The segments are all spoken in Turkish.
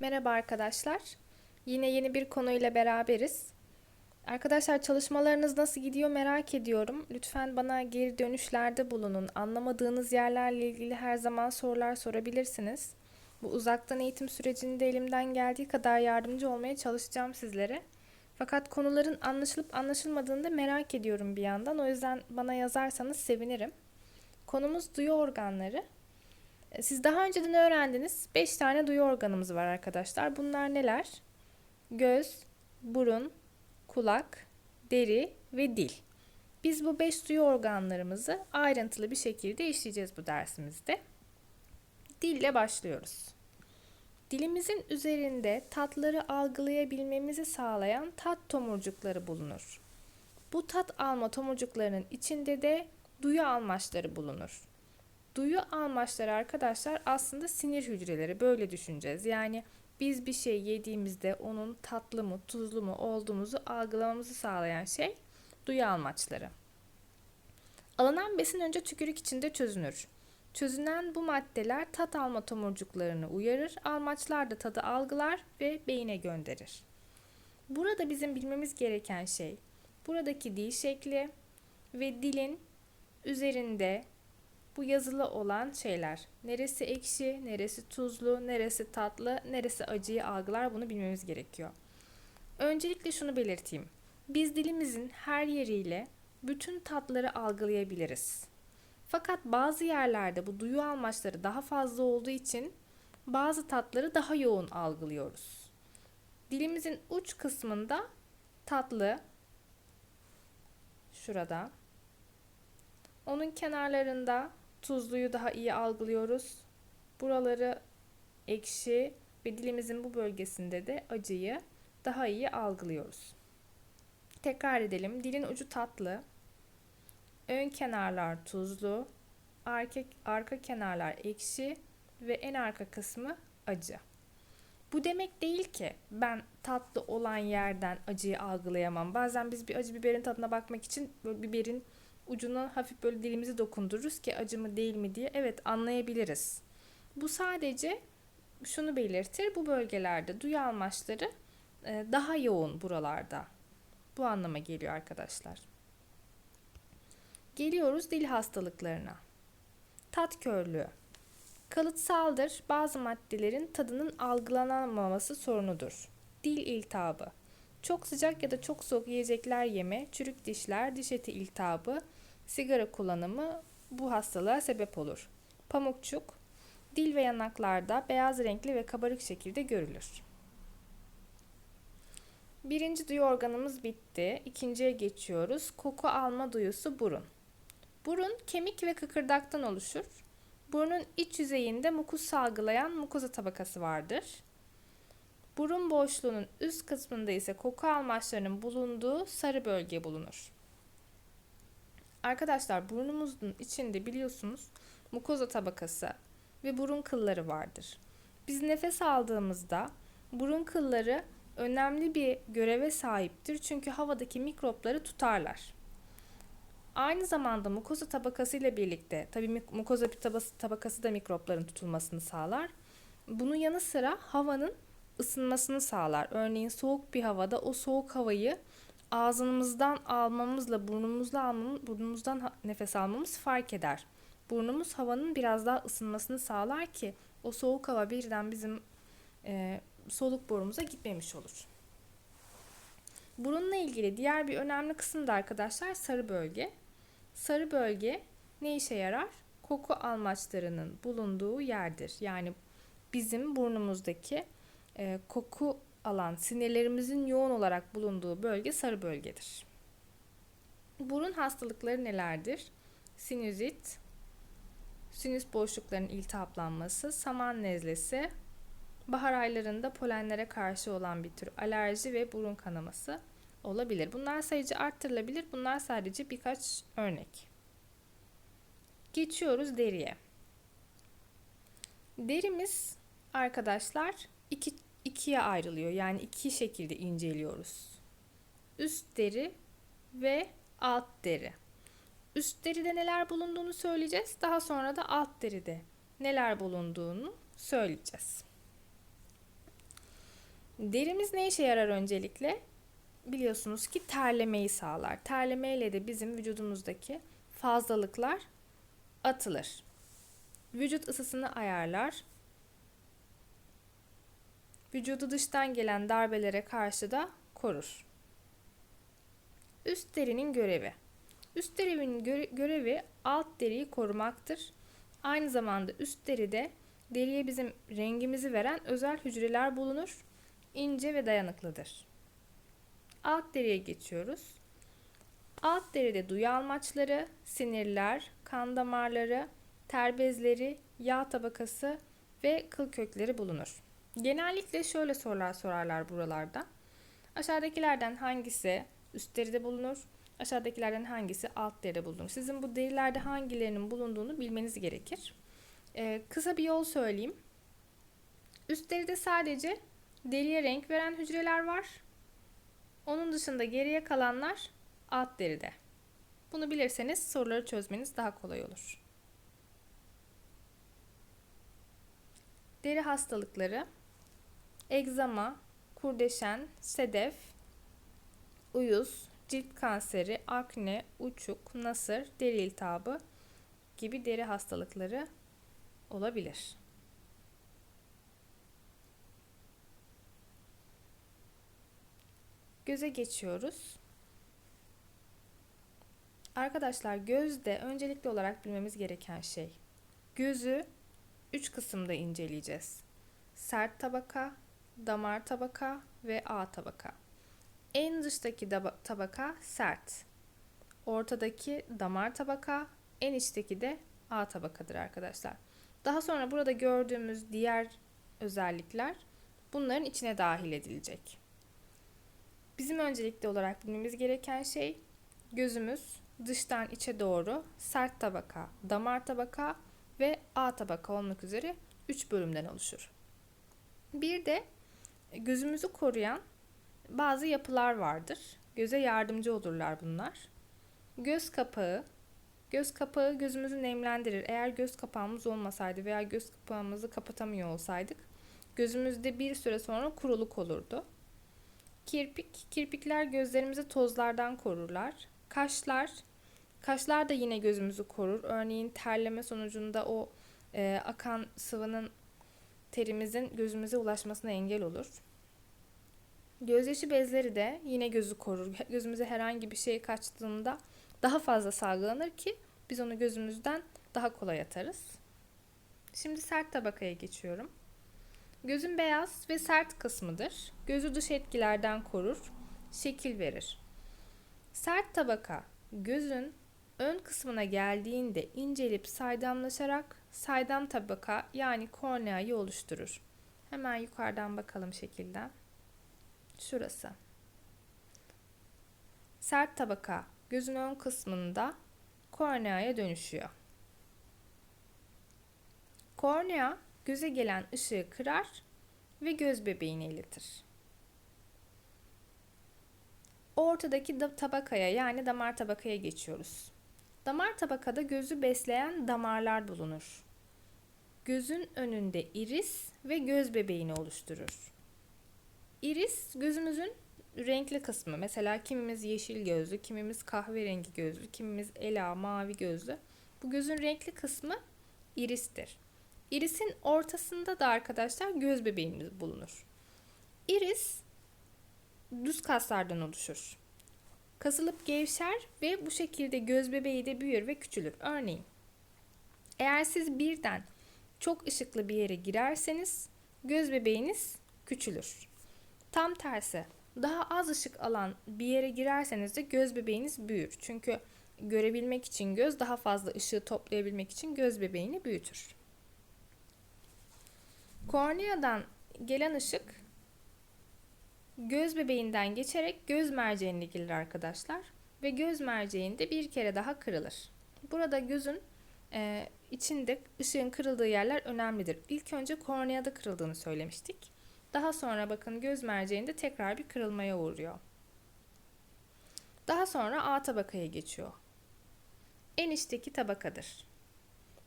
Merhaba arkadaşlar. Yine yeni bir konuyla beraberiz. Arkadaşlar çalışmalarınız nasıl gidiyor merak ediyorum. Lütfen bana geri dönüşlerde bulunun. Anlamadığınız yerlerle ilgili her zaman sorular sorabilirsiniz. Bu uzaktan eğitim sürecinde elimden geldiği kadar yardımcı olmaya çalışacağım sizlere. Fakat konuların anlaşılıp anlaşılmadığını da merak ediyorum bir yandan. O yüzden bana yazarsanız sevinirim. Konumuz duyu organları. Siz daha önceden öğrendiniz. 5 tane duyu organımız var arkadaşlar. Bunlar neler? Göz, burun, kulak, deri ve dil. Biz bu 5 duyu organlarımızı ayrıntılı bir şekilde işleyeceğiz bu dersimizde. Dille başlıyoruz. Dilimizin üzerinde tatları algılayabilmemizi sağlayan tat tomurcukları bulunur. Bu tat alma tomurcuklarının içinde de duyu almaçları bulunur. Duyu almaçları arkadaşlar aslında sinir hücreleri böyle düşüneceğiz. Yani biz bir şey yediğimizde onun tatlı mı tuzlu mu olduğumuzu algılamamızı sağlayan şey duyu almaçları. Alınan besin önce tükürük içinde çözünür. Çözünen bu maddeler tat alma tomurcuklarını uyarır, almaçlar da tadı algılar ve beyine gönderir. Burada bizim bilmemiz gereken şey buradaki dil şekli ve dilin üzerinde bu yazılı olan şeyler. Neresi ekşi, neresi tuzlu, neresi tatlı, neresi acıyı algılar bunu bilmemiz gerekiyor. Öncelikle şunu belirteyim. Biz dilimizin her yeriyle bütün tatları algılayabiliriz. Fakat bazı yerlerde bu duyu almaçları daha fazla olduğu için bazı tatları daha yoğun algılıyoruz. Dilimizin uç kısmında tatlı şurada. Onun kenarlarında tuzluyu daha iyi algılıyoruz. Buraları ekşi ve dilimizin bu bölgesinde de acıyı daha iyi algılıyoruz. Tekrar edelim. Dilin ucu tatlı. Ön kenarlar tuzlu. Arka, arka kenarlar ekşi ve en arka kısmı acı. Bu demek değil ki ben tatlı olan yerden acıyı algılayamam. Bazen biz bir acı biberin tadına bakmak için böyle biberin ucuna hafif böyle dilimizi dokundururuz ki acı mı değil mi diye. Evet anlayabiliriz. Bu sadece şunu belirtir. Bu bölgelerde duyu almaçları e, daha yoğun buralarda. Bu anlama geliyor arkadaşlar. Geliyoruz dil hastalıklarına. Tat körlüğü. Kalıtsaldır. Bazı maddelerin tadının algılanamaması sorunudur. Dil iltihabı. Çok sıcak ya da çok soğuk yiyecekler yeme, çürük dişler, diş eti iltihabı, sigara kullanımı bu hastalığa sebep olur. Pamukçuk, dil ve yanaklarda beyaz renkli ve kabarık şekilde görülür. Birinci duyu organımız bitti. İkinciye geçiyoruz. Koku alma duyusu burun. Burun kemik ve kıkırdaktan oluşur. Burnun iç yüzeyinde mukus salgılayan mukoza tabakası vardır. Burun boşluğunun üst kısmında ise koku almaçlarının bulunduğu sarı bölge bulunur. Arkadaşlar burnumuzun içinde biliyorsunuz mukoza tabakası ve burun kılları vardır. Biz nefes aldığımızda burun kılları önemli bir göreve sahiptir çünkü havadaki mikropları tutarlar. Aynı zamanda mukoza tabakası ile birlikte tabii mukoza tabakası da mikropların tutulmasını sağlar. Bunun yanı sıra havanın ısınmasını sağlar. Örneğin soğuk bir havada o soğuk havayı ağzımızdan almamızla burnumuzla almamız, burnumuzdan nefes almamız fark eder. Burnumuz havanın biraz daha ısınmasını sağlar ki o soğuk hava birden bizim e, soluk borumuza gitmemiş olur. Burunla ilgili diğer bir önemli kısım da arkadaşlar sarı bölge. Sarı bölge ne işe yarar? Koku almaçlarının bulunduğu yerdir. Yani bizim burnumuzdaki e, koku alan sinirlerimizin yoğun olarak bulunduğu bölge sarı bölgedir. Burun hastalıkları nelerdir? Sinüzit, sinüs boşluklarının iltihaplanması, saman nezlesi, bahar aylarında polenlere karşı olan bir tür alerji ve burun kanaması olabilir. Bunlar sayıcı arttırılabilir. Bunlar sadece birkaç örnek. Geçiyoruz deriye. Derimiz arkadaşlar iki, ikiye ayrılıyor. Yani iki şekilde inceliyoruz. Üst deri ve alt deri. Üst deride neler bulunduğunu söyleyeceğiz. Daha sonra da alt deride neler bulunduğunu söyleyeceğiz. Derimiz ne işe yarar öncelikle? Biliyorsunuz ki terlemeyi sağlar. Terlemeyle de bizim vücudumuzdaki fazlalıklar atılır. Vücut ısısını ayarlar. Vücudu dıştan gelen darbelere karşı da korur. Üst derinin görevi. Üst derinin göre- görevi alt deriyi korumaktır. Aynı zamanda üst deride deriye bizim rengimizi veren özel hücreler bulunur. İnce ve dayanıklıdır. Alt deriye geçiyoruz. Alt deride duyu almaçları, sinirler, kan damarları, ter bezleri, yağ tabakası ve kıl kökleri bulunur. Genellikle şöyle sorular sorarlar buralarda. Aşağıdakilerden hangisi üst deride bulunur? Aşağıdakilerden hangisi alt deride bulunur? Sizin bu derilerde hangilerinin bulunduğunu bilmeniz gerekir. Ee, kısa bir yol söyleyeyim. Üst deride sadece deriye renk veren hücreler var. Onun dışında geriye kalanlar alt deride. Bunu bilirseniz soruları çözmeniz daha kolay olur. Deri hastalıkları egzama, kurdeşen, sedef, uyuz, cilt kanseri, akne, uçuk, nasır, deri iltihabı gibi deri hastalıkları olabilir. Göze geçiyoruz. Arkadaşlar gözde öncelikli olarak bilmemiz gereken şey. Gözü üç kısımda inceleyeceğiz. Sert tabaka, damar tabaka ve A tabaka. En dıştaki tabaka sert. Ortadaki damar tabaka, en içteki de A tabakadır arkadaşlar. Daha sonra burada gördüğümüz diğer özellikler bunların içine dahil edilecek. Bizim öncelikli olarak bilmemiz gereken şey gözümüz dıştan içe doğru sert tabaka, damar tabaka ve A tabaka olmak üzere 3 bölümden oluşur. Bir de gözümüzü koruyan bazı yapılar vardır. Göze yardımcı olurlar bunlar. Göz kapağı, göz kapağı gözümüzü nemlendirir. Eğer göz kapağımız olmasaydı veya göz kapağımızı kapatamıyor olsaydık gözümüzde bir süre sonra kuruluk olurdu. Kirpik, kirpikler gözlerimizi tozlardan korurlar. Kaşlar, kaşlar da yine gözümüzü korur. Örneğin terleme sonucunda o e, akan sıvının terimizin gözümüze ulaşmasına engel olur. Gözyaşı bezleri de yine gözü korur. Gözümüze herhangi bir şey kaçtığında daha fazla salgılanır ki biz onu gözümüzden daha kolay atarız. Şimdi sert tabakaya geçiyorum. Gözün beyaz ve sert kısmıdır. Gözü dış etkilerden korur, şekil verir. Sert tabaka gözün ön kısmına geldiğinde incelip saydamlaşarak saydam tabaka yani korneayı oluşturur. Hemen yukarıdan bakalım şekilden. Şurası. Sert tabaka gözün ön kısmında korneaya dönüşüyor. Kornea göze gelen ışığı kırar ve göz bebeğini iletir. Ortadaki da tabakaya yani damar tabakaya geçiyoruz. Damar tabakada gözü besleyen damarlar bulunur. Gözün önünde iris ve göz bebeğini oluşturur. İris gözümüzün renkli kısmı. Mesela kimimiz yeşil gözlü, kimimiz kahverengi gözlü, kimimiz ela, mavi gözlü. Bu gözün renkli kısmı iristir. İrisin ortasında da arkadaşlar göz bebeğimiz bulunur. İris düz kaslardan oluşur. Kasılıp gevşer ve bu şekilde göz bebeği de büyür ve küçülür. Örneğin eğer siz birden çok ışıklı bir yere girerseniz göz bebeğiniz küçülür. Tam tersi daha az ışık alan bir yere girerseniz de göz bebeğiniz büyür. Çünkü görebilmek için göz daha fazla ışığı toplayabilmek için göz bebeğini büyütür. Korneadan gelen ışık göz bebeğinden geçerek göz merceğine gelir arkadaşlar ve göz merceğinde bir kere daha kırılır. Burada gözün e, içinde ışığın kırıldığı yerler önemlidir. İlk önce korneada kırıldığını söylemiştik. Daha sonra bakın göz merceğinde tekrar bir kırılmaya uğruyor. Daha sonra A tabakaya geçiyor. En içteki tabakadır.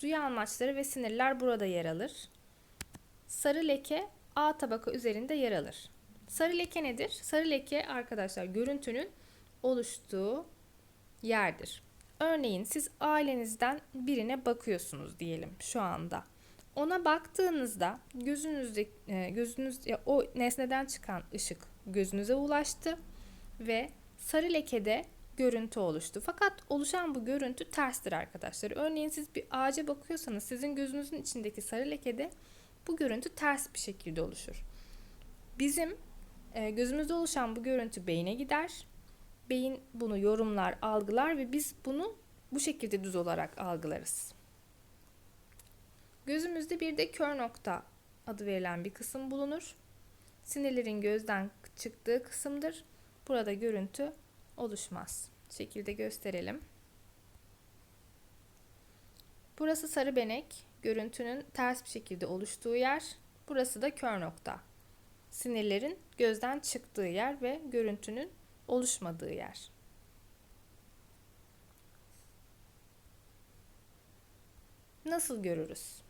Duyu almaçları ve sinirler burada yer alır. Sarı leke A tabaka üzerinde yer alır. Sarı leke nedir? Sarı leke arkadaşlar görüntünün oluştuğu yerdir. Örneğin siz ailenizden birine bakıyorsunuz diyelim şu anda. Ona baktığınızda gözünüzde e, gözünüz o nesneden çıkan ışık gözünüze ulaştı ve sarı lekede görüntü oluştu. Fakat oluşan bu görüntü terstir arkadaşlar. Örneğin siz bir ağaca bakıyorsanız sizin gözünüzün içindeki sarı lekede bu görüntü ters bir şekilde oluşur. Bizim e, gözümüzde oluşan bu görüntü beyne gider. Beyin bunu yorumlar, algılar ve biz bunu bu şekilde düz olarak algılarız. Gözümüzde bir de kör nokta adı verilen bir kısım bulunur. Sinirlerin gözden çıktığı kısımdır. Burada görüntü oluşmaz. Şekilde gösterelim. Burası sarı benek, görüntünün ters bir şekilde oluştuğu yer. Burası da kör nokta. Sinirlerin gözden çıktığı yer ve görüntünün oluşmadığı yer. Nasıl görürüz?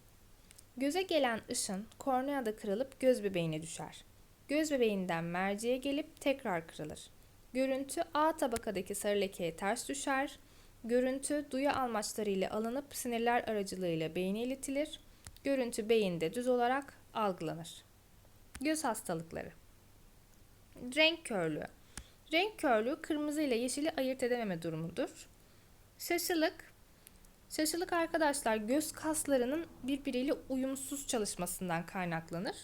Göze gelen ışın korneada kırılıp göz bebeğine düşer. Göz bebeğinden merceğe gelip tekrar kırılır. Görüntü A tabakadaki sarı lekeye ters düşer. Görüntü duyu almaçları ile alınıp sinirler aracılığıyla beyne iletilir. Görüntü beyinde düz olarak algılanır. Göz hastalıkları. Renk körlüğü. Renk körlüğü kırmızı ile yeşili ayırt edememe durumudur. Şaşılık. Şaşılık arkadaşlar göz kaslarının birbiriyle uyumsuz çalışmasından kaynaklanır.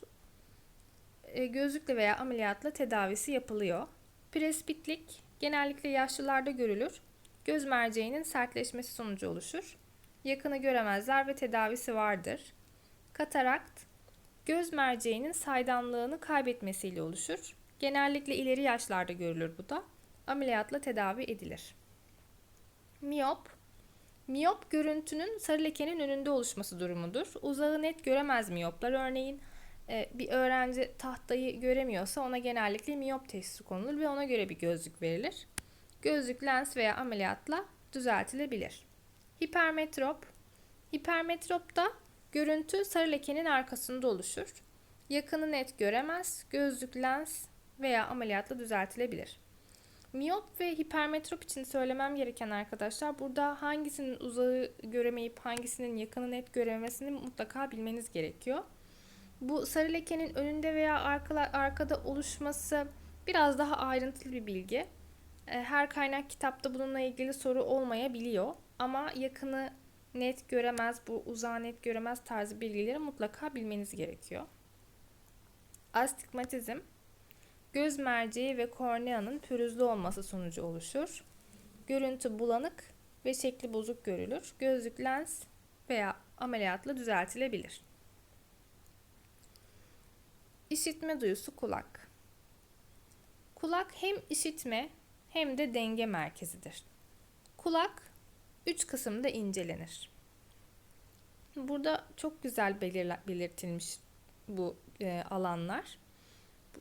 E, gözlükle veya ameliyatla tedavisi yapılıyor. Presbitlik genellikle yaşlılarda görülür. Göz merceğinin sertleşmesi sonucu oluşur. Yakını göremezler ve tedavisi vardır. Katarakt göz merceğinin saydamlığını kaybetmesiyle oluşur. Genellikle ileri yaşlarda görülür bu da. Ameliyatla tedavi edilir. Miyop Miyop görüntünün sarı lekenin önünde oluşması durumudur. Uzağı net göremez miyoplar. Örneğin e, bir öğrenci tahtayı göremiyorsa ona genellikle miyop testi konulur ve ona göre bir gözlük verilir. Gözlük lens veya ameliyatla düzeltilebilir. Hipermetrop Hipermetropta görüntü sarı lekenin arkasında oluşur. Yakını net göremez, gözlük lens veya ameliyatla düzeltilebilir. Miyop ve hipermetrop için söylemem gereken arkadaşlar burada hangisinin uzağı göremeyip hangisinin yakını net görememesini mutlaka bilmeniz gerekiyor. Bu sarı lekenin önünde veya arkada, oluşması biraz daha ayrıntılı bir bilgi. Her kaynak kitapta bununla ilgili soru olmayabiliyor. Ama yakını net göremez, bu uzağı net göremez tarzı bilgileri mutlaka bilmeniz gerekiyor. Astigmatizm, göz merceği ve korneanın pürüzlü olması sonucu oluşur. Görüntü bulanık ve şekli bozuk görülür. Gözlük lens veya ameliyatla düzeltilebilir. İşitme duyusu kulak. Kulak hem işitme hem de denge merkezidir. Kulak üç kısımda incelenir. Burada çok güzel belirtilmiş bu e, alanlar.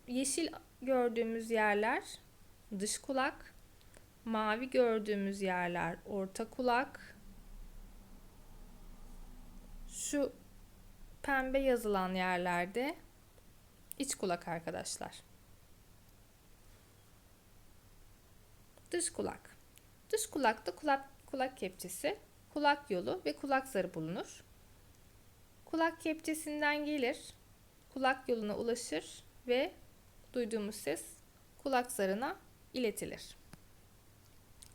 Yeşil gördüğümüz yerler dış kulak, mavi gördüğümüz yerler orta kulak, şu pembe yazılan yerlerde iç kulak arkadaşlar. Dış kulak. Dış kulakta kulak, kulak kepçesi, kulak yolu ve kulak zarı bulunur. Kulak kepçesinden gelir, kulak yoluna ulaşır ve duyduğumuz ses kulak zarına iletilir.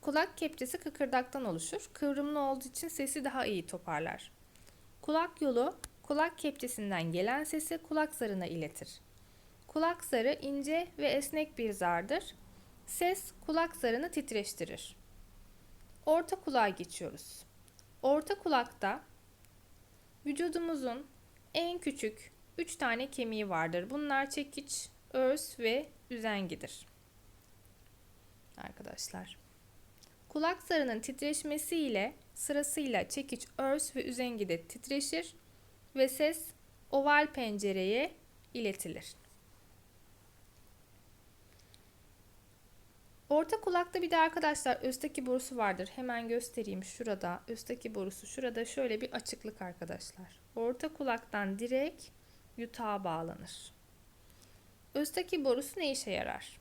Kulak kepçesi kıkırdaktan oluşur. Kıvrımlı olduğu için sesi daha iyi toparlar. Kulak yolu kulak kepçesinden gelen sesi kulak zarına iletir. Kulak zarı ince ve esnek bir zardır. Ses kulak zarını titreştirir. Orta kulağa geçiyoruz. Orta kulakta vücudumuzun en küçük 3 tane kemiği vardır. Bunlar çekiç, örs ve üzengidir. Arkadaşlar. Kulak zarının titreşmesiyle sırasıyla çekiç, örs ve üzengide titreşir ve ses oval pencereye iletilir. Orta kulakta bir de arkadaşlar östaki borusu vardır. Hemen göstereyim şurada. Östaki borusu şurada şöyle bir açıklık arkadaşlar. Orta kulaktan direkt yutağa bağlanır. Östaki borusu ne işe yarar?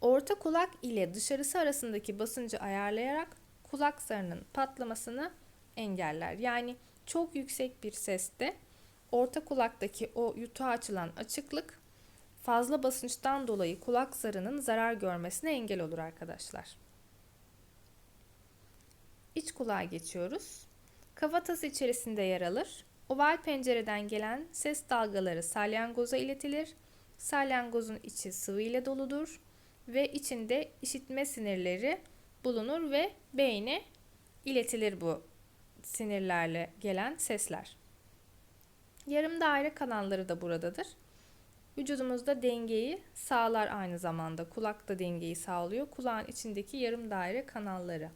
Orta kulak ile dışarısı arasındaki basıncı ayarlayarak kulak zarının patlamasını engeller. Yani çok yüksek bir seste orta kulaktaki o yutağa açılan açıklık fazla basınçtan dolayı kulak zarının zarar görmesine engel olur arkadaşlar. İç kulağa geçiyoruz. Kafatası içerisinde yer alır. Oval pencereden gelen ses dalgaları salyangoza iletilir. Salyangozun içi sıvı ile doludur ve içinde işitme sinirleri bulunur ve beyne iletilir bu sinirlerle gelen sesler. Yarım daire kanalları da buradadır. Vücudumuzda dengeyi sağlar aynı zamanda. Kulak da dengeyi sağlıyor. Kulağın içindeki yarım daire kanalları.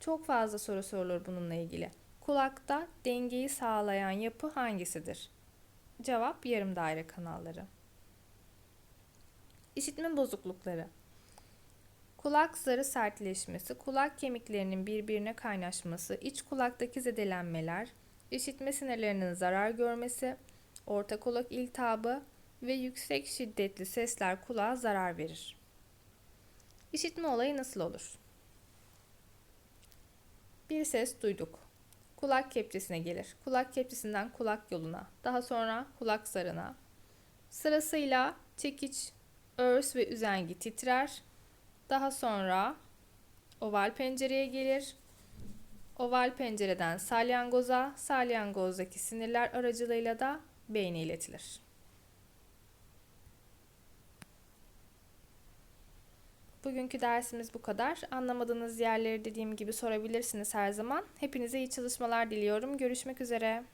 Çok fazla soru sorulur bununla ilgili. Kulakta dengeyi sağlayan yapı hangisidir? Cevap yarım daire kanalları. İşitme bozuklukları. Kulak zarı sertleşmesi, kulak kemiklerinin birbirine kaynaşması, iç kulaktaki zedelenmeler, işitme sinirlerinin zarar görmesi, orta kulak iltihabı ve yüksek şiddetli sesler kulağa zarar verir. İşitme olayı nasıl olur? Bir ses duyduk. Kulak kepçesine gelir. Kulak kepçesinden kulak yoluna, daha sonra kulak zarına. Sırasıyla çekiç, örs ve üzengi titrer. Daha sonra oval pencereye gelir. Oval pencereden salyangoza, salyangozdaki sinirler aracılığıyla da beyne iletilir. Bugünkü dersimiz bu kadar. Anlamadığınız yerleri dediğim gibi sorabilirsiniz her zaman. Hepinize iyi çalışmalar diliyorum. Görüşmek üzere.